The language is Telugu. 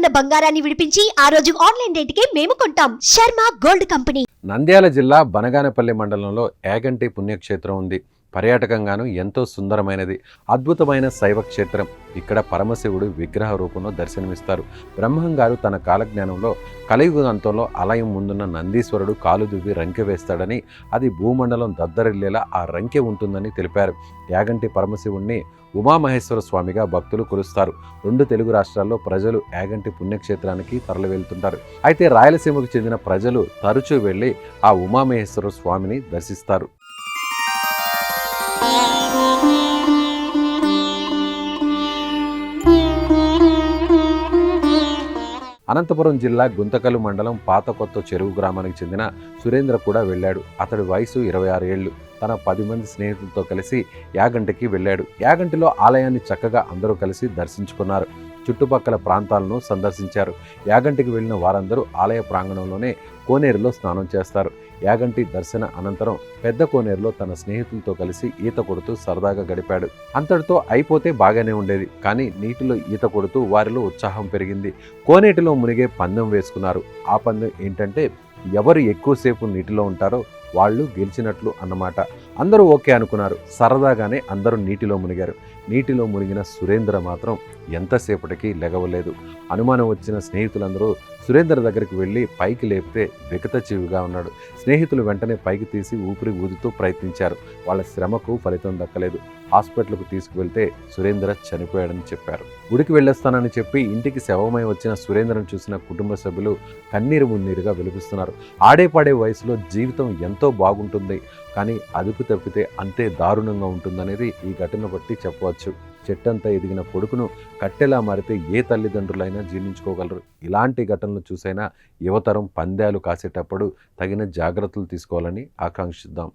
ఉన్న బంగారాన్ని విడిపించి ఆ రోజు ఆన్లైన్ రేటుకే మేము కొంటాం. Sharma gold company. నంద్యాల జిల్లా బనగానపల్లి మండలంలో యాగంటి పుణ్యక్షేత్రం ఉంది. పర్యాటకంగాను ఎంతో సుందరమైనది. అద్భుతమైన శైవ క్షేత్రం ఇక్కడ పరమశివుడు విగ్రహ రూపంలో దర్శనమిస్తారు. బ్రహ్మం గారు తన కాలజ్ఞానంలో కలియుగంతంలో ఆలయం ముందున్న నందీశ్వరుడు కాలు దువ్వి రంకె వేస్తాడని అది భూమండలం దద్దరిల్లేలా ఆ రంకె ఉంటుందని తెలిపారు. యాగంటి పరమశివుణ్ణి ఉమామహేశ్వర స్వామిగా భక్తులు కొలుస్తారు. రెండు తెలుగు రాష్ట్రాల్లో ప్రజలు యాగంటి పుణ్యక్షేత్రానికి తరలి వెళ్తుంటారు అయితే రాయలసీమకు చెందిన ప్రజలు తరచూ వెళ్ళి ఆ ఉమామహేశ్వర స్వామిని దర్శిస్తారు. అనంతపురం జిల్లా గుంతకలు మండలం పాత కొత్త చెరువు గ్రామానికి చెందిన సురేంద్ర కూడా వెళ్ళాడు. అతడి వయసు ఇరవై ఆరు ఏళ్ళు. తన పది మంది స్నేహితులతో కలిసి యాగంటికి వెళ్ళాడు. యాగంటిలో ఆలయాన్ని చక్కగా అందరూ కలిసి దర్శించుకున్నారు. చుట్టుపక్కల ప్రాంతాలను సందర్శించారు. యాగంటికి వెళ్ళిన వారందరూ ఆలయ ప్రాంగణంలోనే కోనేరులో స్నానం చేస్తారు. యాగంటి దర్శన అనంతరం పెద్ద కోనేరులో తన స్నేహితులతో కలిసి ఈత కొడుతూ సరదాగా గడిపాడు. అంతటితో అయిపోతే బాగానే ఉండేది కానీ నీటిలో ఈత కొడుతూ వారిలో ఉత్సాహం పెరిగింది. కోనేటిలో మునిగే పందెం వేసుకున్నారు. ఆ పందెం ఏంటంటే ఎవరు ఎక్కువసేపు నీటిలో ఉంటారో వాళ్ళు గెలిచినట్లు అన్నమాట. అందరూ ఓకే అనుకున్నారు. సరదాగానే అందరూ నీటిలో మునిగారు. నీటిలో మునిగిన సురేంద్ర మాత్రం ఎంతసేపటికి లెగవలేదు అనుమానం వచ్చిన స్నేహితులందరూ సురేందర్ దగ్గరికి వెళ్ళి పైకి లేపితే వికత చెవిగా ఉన్నాడు. స్నేహితులు వెంటనే పైకి తీసి ఊపిరి ఊదుతూ ప్రయత్నించారు. వాళ్ళ శ్రమకు ఫలితం దక్కలేదు. హాస్పిటల్కు తీసుకువెళ్తే సురేంద్ర చనిపోయాడని చెప్పారు. గుడికి వెళ్ళొస్తానని చెప్పి ఇంటికి శవమై వచ్చిన సురేంద్రను చూసిన కుటుంబ సభ్యులు కన్నీరు మున్నీరుగా వెలిపిస్తున్నారు. ఆడేపాడే వయసులో జీవితం ఎంతో బాగుంటుంది. కానీ అదుపు తప్పితే అంతే దారుణంగా ఉంటుందనేది ఈ ఘటన బట్టి చెప్పవచ్చు. చెట్టంతా ఎదిగిన కొడుకును కట్టెలా మారితే ఏ తల్లిదండ్రులైనా జీర్ణించుకోగలరు? ఇలాంటి ఘటనలు చూసైనా యువతరం పందాలు కాసేటప్పుడు తగిన జాగ్రత్తలు తీసుకోవాలని ఆకాంక్షిద్దాం.